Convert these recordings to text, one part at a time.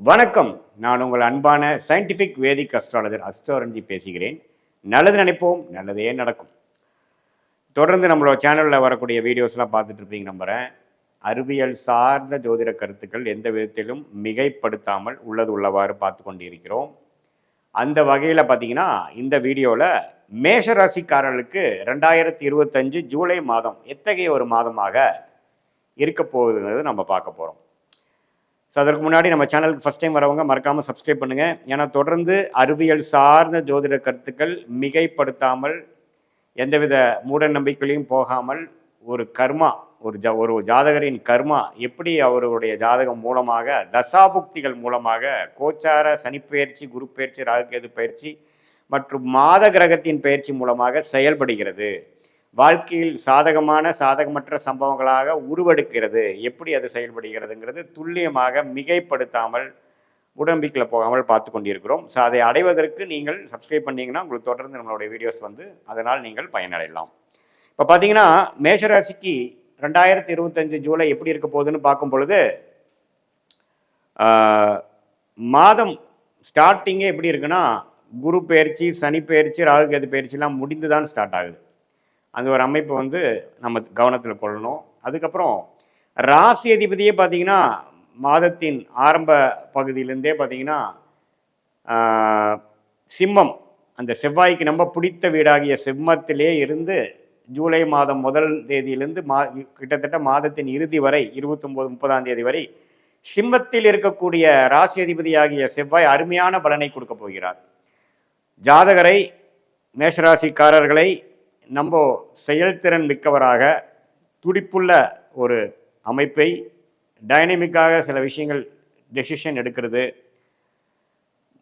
வணக்கம். நான் உங்கள் அன்பான சயின்டிஃபிக் வேதிக் அஸ்ட்ராலஜர் அஸ்ட்ரோரஞ்சி பேசுகிறேன். நல்லது நினைப்போம் நல்லதே நடக்கும். தொடர்ந்து நம்மளோட சேனலில் வரக்கூடிய வீடியோஸ்லாம் பார்த்துட்டு இருப்பீங்க நம்புகிறேன் அறிவியல் சார்ந்த ஜோதிட கருத்துக்கள் எந்த விதத்திலும் மிகைப்படுத்தாமல் உள்ளது உள்ளவாறு பார்த்து கொண்டு இருக்கிறோம் அந்த வகையில் பார்த்தீங்கன்னா இந்த வீடியோவில் மேஷராசிக்காரர்களுக்கு ரெண்டாயிரத்தி இருபத்தஞ்சு ஜூலை மாதம் எத்தகைய ஒரு மாதமாக இருக்க போகுதுங்கிறது நம்ம பார்க்க போகிறோம் ஸோ அதற்கு முன்னாடி நம்ம சேனலுக்கு ஃபஸ்ட் டைம் வரவங்க மறக்காமல் சப்ஸ்கிரைப் பண்ணுங்கள் ஏன்னா தொடர்ந்து அறிவியல் சார்ந்த ஜோதிட கருத்துக்கள் மிகைப்படுத்தாமல் எந்தவித மூட நம்பிக்கையிலையும் போகாமல் ஒரு கர்மா ஒரு ஜ ஒரு ஜாதகரின் கர்மா எப்படி அவருடைய ஜாதகம் மூலமாக தசாபுக்திகள் மூலமாக கோச்சார சனிப்பெயர்ச்சி குரு பயிற்சி ராகுகேது பயிற்சி மற்றும் மாத கிரகத்தின் பயிற்சி மூலமாக செயல்படுகிறது. வாழ்க்கையில் சாதகமான சாதகமற்ற சம்பவங்களாக உருவெடுக்கிறது. எப்படி அது செயல்படுகிறதுங்கிறது துல்லியமாக மிகைப்படுத்தாமல் உடம்பிக்கில் போகாமல் பார்த்து கொண்டிருக்கிறோம். ஸோ அதை அடைவதற்கு நீங்கள் சப்ஸ்கிரைப் பண்ணிங்கன்னா உங்களுக்கு தொடர்ந்து நம்மளுடைய வீடியோஸ் வந்து அதனால் நீங்கள் பயனடையலாம். இப்போ பார்த்தீங்கன்னா மேஷராசிக்கு ரெண்டாயிரத்தி இருபத்தஞ்சு ஜூலை எப்படி இருக்க போகுதுன்னு பார்க்கும் பொழுது மாதம் ஸ்டார்டிங்கே எப்படி இருக்குன்னா குரு பயிற்சி சனி பயிற்சி ராகுகேது பயிற்சிலாம் முடிந்து தான் ஸ்டார்ட் ஆகுது. அந்த ஒரு அமைப்பு வந்து நம்ம கவனத்தில் கொள்ளணும். அதுக்கப்புறம் ராசி அதிபதியே பார்த்தீங்கன்னா மாதத்தின் ஆரம்ப பகுதியிலேருந்தே பார்த்தீங்கன்னா சிம்மம் அந்த செவ்வாய்க்கு நம்ம பிடித்த வீடாகிய சிம்மத்திலே இருந்து ஜூலை மாதம் முதல் தேதியிலிருந்து மா கிட்டத்தட்ட மாதத்தின் இறுதி வரை இருபத்தொம்போது முப்பதாம் தேதி வரை சிம்மத்தில் இருக்கக்கூடிய ராசி அதிபதியாகிய செவ்வாய் அருமையான பலனை கொடுக்க போகிறார். ஜாதகரை மேஷராசிக்காரர்களை நம்ம செயல்திறன் மிக்கவராக துடிப்புள்ள ஒரு அமைப்பை டைனமிக்காக சில விஷயங்கள் டெசிஷன் எடுக்கிறது.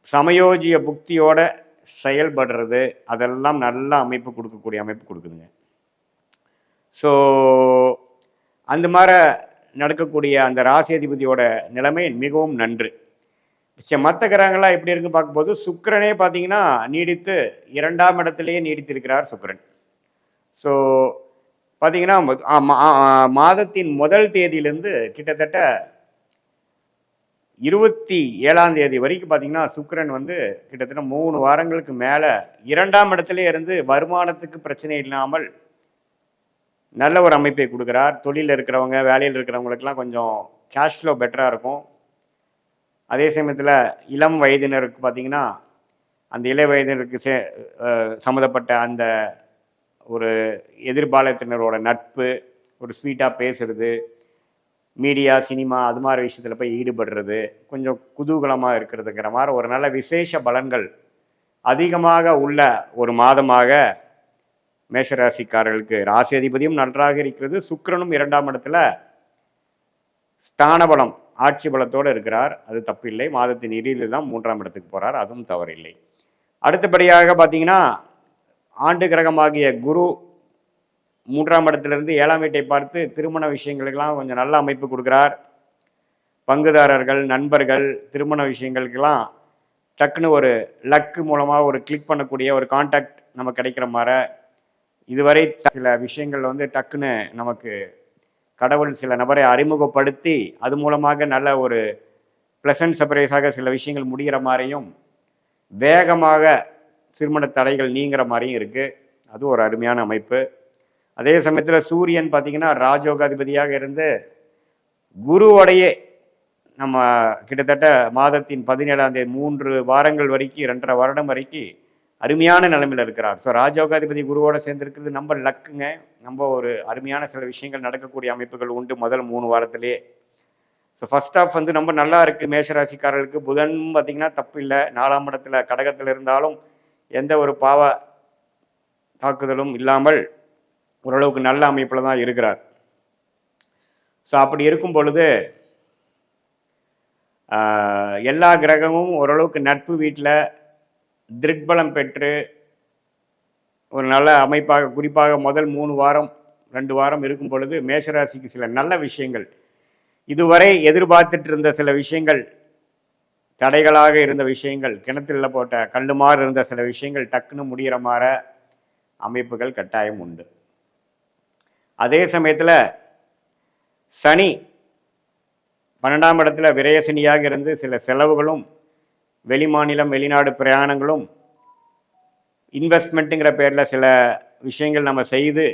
சமயோஜிய புக்தியோட செயல்படுறது அதெல்லாம் நல்ல அமைப்பு கொடுக்கக்கூடிய அமைப்பு கொடுக்குதுங்க. ஸோ அந்த மாதிரி நடக்கக்கூடிய அந்த ராசி அதிபதியோட நிலைமை மிகவும் நன்று. மற்ற கிரகங்கள்லாம் எப்படி இருக்குன்னு பார்க்கும்போது சுக்கரனே பார்த்தீங்கன்னா நீடித்து இரண்டாம் இடத்திலேயே நீடித்திருக்கிறார் சுக்கரன். ஸோ பார்த்தீங்கன்னா ஆ, மாதத்தின் முதல் தேதியிலேருந்து கிட்டத்தட்ட இருபத்தி ஏழாம் தேதி வரைக்கும் பார்த்தீங்கன்னா சுக்கரன் வந்து கிட்டத்தட்ட மூணு வாரங்களுக்கு மேலே இரண்டாம் இடத்திலே இருந்து வருமானத்துக்கு பிரச்சனை இல்லாமல் நல்ல ஒரு அமைப்பை கொடுக்குறார். தொழிலில் இருக்கிறவங்க வேலையில் இருக்கிறவங்களுக்கெல்லாம் கொஞ்சம் கேஷ் ஃப்ளோ பெட்டராக இருக்கும். அதே சமயத்தில் இளம் வயதினருக்கு பார்த்தீங்கன்னா அந்த இள வயதினருக்கு சே சம்மந்தப்பட்ட அந்த ஒரு எதிர்பாலத்தினரோட நட்பு ஒரு ஸ்வீட்டாக பேசுறது மீடியா சினிமா அது மாதிரி விஷயத்தில் போய் ஈடுபடுறது கொஞ்சம் குதூகலமாக இருக்கிறதுங்கிற மாதிரி ஒரு நல்ல விசேஷ பலன்கள் அதிகமாக உள்ள ஒரு மாதமாக மேஷராசிக்காரர்களுக்கு ராசி அதிபதியும் நன்றாக இருக்கிறது. சுக்கிரனும் இரண்டாம் இடத்துல ஸ்தான பலம் ஆட்சி பலத்தோடு இருக்கிறார். அது தப்பில்லை. மாதத்தின் இறுதியில் தான் மூன்றாம் இடத்துக்கு போகிறார் அதுவும் தவறில்லை. அடுத்தபடியாக பார்த்தீங்கன்னா ஆண்டு கிரகமாகிய குரு மூன்றாம் இடத்திலிருந்து ஏழாம் வீட்டை பார்த்து திருமண விஷயங்களுக்கெல்லாம் கொஞ்சம் நல்ல அமைப்பு கொடுக்குறார். பங்குதாரர்கள் நண்பர்கள் திருமண விஷயங்களுக்கெல்லாம் டக்குன்னு ஒரு லக்கு மூலமாக ஒரு கிளிக் பண்ணக்கூடிய ஒரு காண்டாக்ட் நம்ம கிடைக்கிற மாதிரி இதுவரை சில விஷயங்கள் வந்து டக்குன்னு நமக்கு கடவுள் சில நபரை அறிமுகப்படுத்தி அது மூலமாக நல்ல ஒரு ப்ளசன்ட் சர்ப்ரைஸாக சில விஷயங்கள் முடிகிற மாதிரியும் வேகமாக திருமண தடைகள் நீங்கிற மாதிரியும் இருக்குது அது ஒரு அருமையான அமைப்பு. அதே சமயத்தில் சூரியன் பார்த்தீங்கன்னா ராஜோகாதிபதியாக இருந்து குருவோடையே நம்ம கிட்டத்தட்ட மாதத்தின் பதினேழாம் தேதி மூன்று வாரங்கள் வரைக்கும் ரெண்டரை வருடம் வரைக்கும் அருமையான நிலைமையில் இருக்கிறார். ஸோ ராஜோகாதிபதி குருவோட சேர்ந்துருக்கிறது நம்ம லக்குங்க. நம்ம ஒரு அருமையான சில விஷயங்கள் நடக்கக்கூடிய அமைப்புகள் உண்டு முதல் மூணு வாரத்திலேயே ஸோ ஃபர்ஸ்ட் ஆஃப் வந்து ரொம்ப நல்லா இருக்குது மேஷராசிக்காரர்களுக்கு புதன் பார்த்திங்கன்னா தப்பு இல்லை. நாலாம் இடத்துல கடகத்தில் இருந்தாலும் எந்த ஒரு பாவ தாக்குதலும் இல்லாமல் ஓரளவுக்கு நல்ல அமைப்பில் தான் இருக்கிறார். ஸோ அப்படி இருக்கும் பொழுது எல்லா கிரகமும் ஓரளவுக்கு நட்பு வீட்டில் திருக்பலம் பெற்று ஒரு நல்ல அமைப்பாக குறிப்பாக முதல் மூணு வாரம் ரெண்டு வாரம் இருக்கும் பொழுது மேஷராசிக்கு சில நல்ல விஷயங்கள். இதுவரை எதிர்பார்த்துட்டு இருந்த சில விஷயங்கள் தடைகளாக இருந்த விஷயங்கள் கிணத்துல போட்ட கல்லுமாறு இருந்த சில விஷயங்கள் டக்குன்னு முடிகிற மாதிரி அமைப்புகள் கட்டாயம் உண்டு. அதே சமயத்தில் சனி பன்னெண்டாம் இடத்துல விரயசனியாக இருந்து சில செலவுகளும் வெளிமாநிலம் வெளிநாடு பிரயாணங்களும் இன்வெஸ்ட்மெண்ட்டுங்கிற பேரில் சில விஷயங்கள் நம்ம செய்து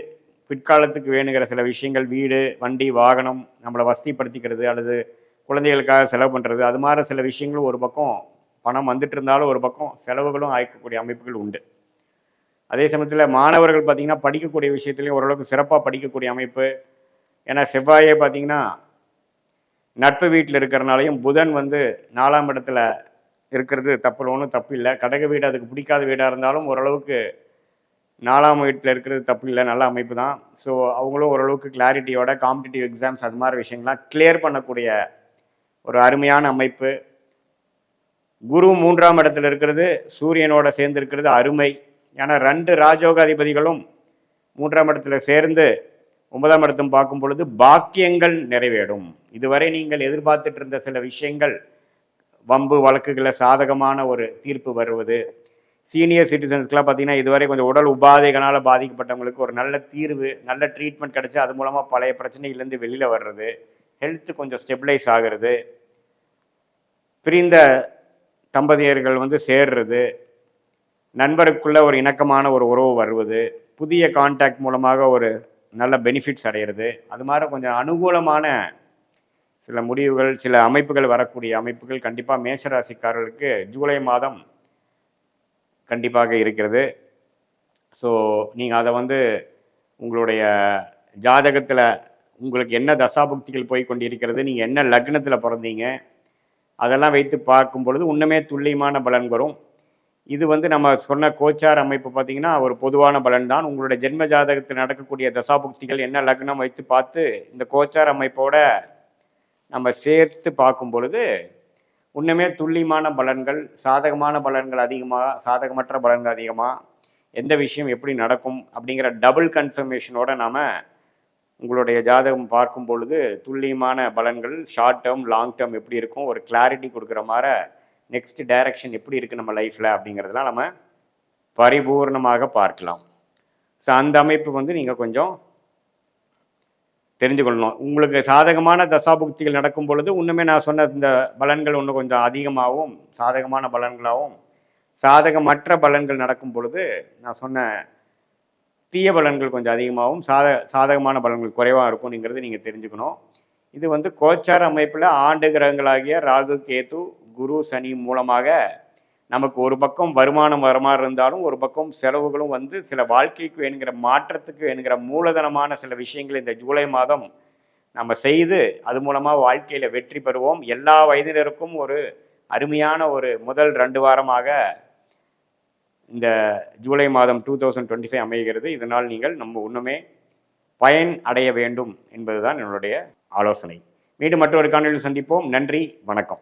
பிற்காலத்துக்கு வேணுங்கிற சில விஷயங்கள் வீடு வண்டி வாகனம் நம்மளை வசதிப்படுத்திக்கிறது அல்லது குழந்தைகளுக்காக செலவு பண்ணுறது அது மாதிரி சில விஷயங்களும் ஒரு பக்கம் பணம் வந்துட்டு இருந்தாலும் ஒரு பக்கம் செலவுகளும் ஆய்க்கக்கூடிய அமைப்புகள் உண்டு. அதே சமயத்தில் மாணவர்கள் பார்த்திங்கன்னா படிக்கக்கூடிய விஷயத்துலையும் ஓரளவுக்கு சிறப்பாக படிக்கக்கூடிய அமைப்பு. ஏன்னா செவ்வாயே பார்த்தீங்கன்னா நட்பு வீட்டில் இருக்கிறனாலையும் புதன் வந்து நாலாம் இடத்துல இருக்கிறது தப்பு ஒன்றும் தப்பு இல்லை. கடக வீடு அதுக்கு பிடிக்காத வீடாக இருந்தாலும் ஓரளவுக்கு நாலாம் வீட்டில் இருக்கிறது தப்பு இல்லை நல்ல அமைப்பு தான். ஸோ அவங்களும் ஓரளவுக்கு கிளாரிட்டியோட காம்படிட்டிவ் எக்ஸாம்ஸ் அது மாதிரி விஷயங்கள்லாம் கிளியர் பண்ணக்கூடிய ஒரு அருமையான அமைப்பு. குரு மூன்றாம் இடத்துல இருக்கிறது சூரியனோட சேர்ந்து இருக்கிறது அருமை. ஏன்னா ரெண்டு ராஜோக அதிபதிகளும் மூன்றாம் இடத்துல சேர்ந்து ஒன்பதாம் இடத்தும் பார்க்கும் பொழுது பாக்கியங்கள் நிறைவேறும். இதுவரை நீங்கள் எதிர்பார்த்துட்டு இருந்த சில விஷயங்கள் வம்பு வழக்குகளை சாதகமான ஒரு தீர்ப்பு வருவது. சீனியர் சிட்டிசன்ஸ்க்கெலாம் பார்த்தீங்கன்னா இதுவரை கொஞ்சம் உடல் உபாதைகளால் பாதிக்கப்பட்டவங்களுக்கு ஒரு நல்ல தீர்வு நல்ல ட்ரீட்மெண்ட் கிடச்சி அது மூலமாக பழைய பிரச்சனைகள்லேருந்து வெளியில் வர்றது. ஹெல்த்து கொஞ்சம் ஸ்டெபிளைஸ் ஆகிறது. பிரிந்த தம்பதியர்கள் வந்து சேர்றது. நண்பருக்குள்ள ஒரு இணக்கமான ஒரு உறவு வருவது. புதிய கான்டாக்ட் மூலமாக ஒரு நல்ல பெனிஃபிட்ஸ் அடையிறது. அது மாதிரி கொஞ்சம் அனுகூலமான சில முடிவுகள் சில அமைப்புகள் வரக்கூடிய அமைப்புகள் கண்டிப்பாக மேஷராசிக்காரர்களுக்கு ஜூலை மாதம் கண்டிப்பாக இருக்கிறது. ஸோ நீங்கள் அதை வந்து உங்களுடைய ஜாதகத்தில் உங்களுக்கு என்ன தசாபுக்திகள் போய் கொண்டிருக்கிறது நீங்கள் என்ன லக்னத்தில் பிறந்தீங்க அதெல்லாம் வைத்து பார்க்கும் பொழுது இன்னுமே துல்லியமான பலன் வரும். இது வந்து நம்ம சொன்ன கோச்சார் அமைப்பு பார்த்திங்கன்னா ஒரு பொதுவான பலன் தான் உங்களுடைய ஜென்ம ஜாதகத்தில் நடக்கக்கூடிய தசாபுக்திகள் என்ன லக்னம் வைத்து பார்த்து இந்த கோச்சார் அமைப்போட நம்ம சேர்த்து பார்க்கும் பொழுது இன்னுமே துல்லியமான பலன்கள் சாதகமான பலன்கள் அதிகமாக சாதகமற்ற பலன்கள் அதிகமாக எந்த விஷயம் எப்படி நடக்கும் அப்படிங்கிற டபுள் கன்ஃபர்மேஷனோட நாம் உங்களுடைய ஜாதகம் பார்க்கும் பொழுது துல்லியமான பலன்கள் ஷார்ட் டேர்ம் லாங் டேர்ம் எப்படி இருக்கும் ஒரு கிளாரிட்டி கொடுக்குற மாதிரி நெக்ஸ்ட் டைரக்ஷன் எப்படி இருக்குது நம்ம லைஃப்பில் அப்படிங்கிறதெல்லாம் நம்ம பரிபூர்ணமாக பார்க்கலாம். ஸோ அந்த அமைப்பு வந்து நீங்கள் கொஞ்சம் தெரிஞ்சு கொள்ளணும் உங்களுக்கு சாதகமான தசாபுக்திகள் நடக்கும் பொழுது இன்னுமே நான் சொன்ன இந்த பலன்கள் இன்னும் கொஞ்சம் அதிகமாகவும் சாதகமான பலன்களாகவும் சாதகமற்ற பலன்கள் நடக்கும் பொழுது நான் சொன்ன தீய பலன்கள் கொஞ்சம் அதிகமாகவும் சாத சாதகமான பலன்கள் குறைவாக இருக்கும்ங்கிறது நீங்கள் தெரிஞ்சுக்கணும். இது வந்து கோச்சார அமைப்பில் ஆண்டு கிரகங்களாகிய ராகு கேது குரு சனி மூலமாக நமக்கு ஒரு பக்கம் வருமானம் வர மாதிரி இருந்தாலும் ஒரு பக்கம் செலவுகளும் வந்து சில வாழ்க்கைக்கு வேணுங்கிற மாற்றத்துக்கு வேணுங்கிற மூலதனமான சில விஷயங்கள் இந்த ஜூலை மாதம் நம்ம செய்து அது மூலமாக வாழ்க்கையில் வெற்றி பெறுவோம். எல்லா வயதினருக்கும் ஒரு அருமையான ஒரு முதல் ரெண்டு வாரமாக இந்த ஜூலை மாதம் டூ தௌசண்ட் டுவெண்ட்டி ஃபைவ் அமைகிறது. இதனால் நீங்கள் நம்ம இன்னுமே பயன் அடைய வேண்டும் என்பதுதான் என்னுடைய ஆலோசனை. மீண்டும் மற்றொரு காணொலியில் சந்திப்போம். நன்றி. வணக்கம்.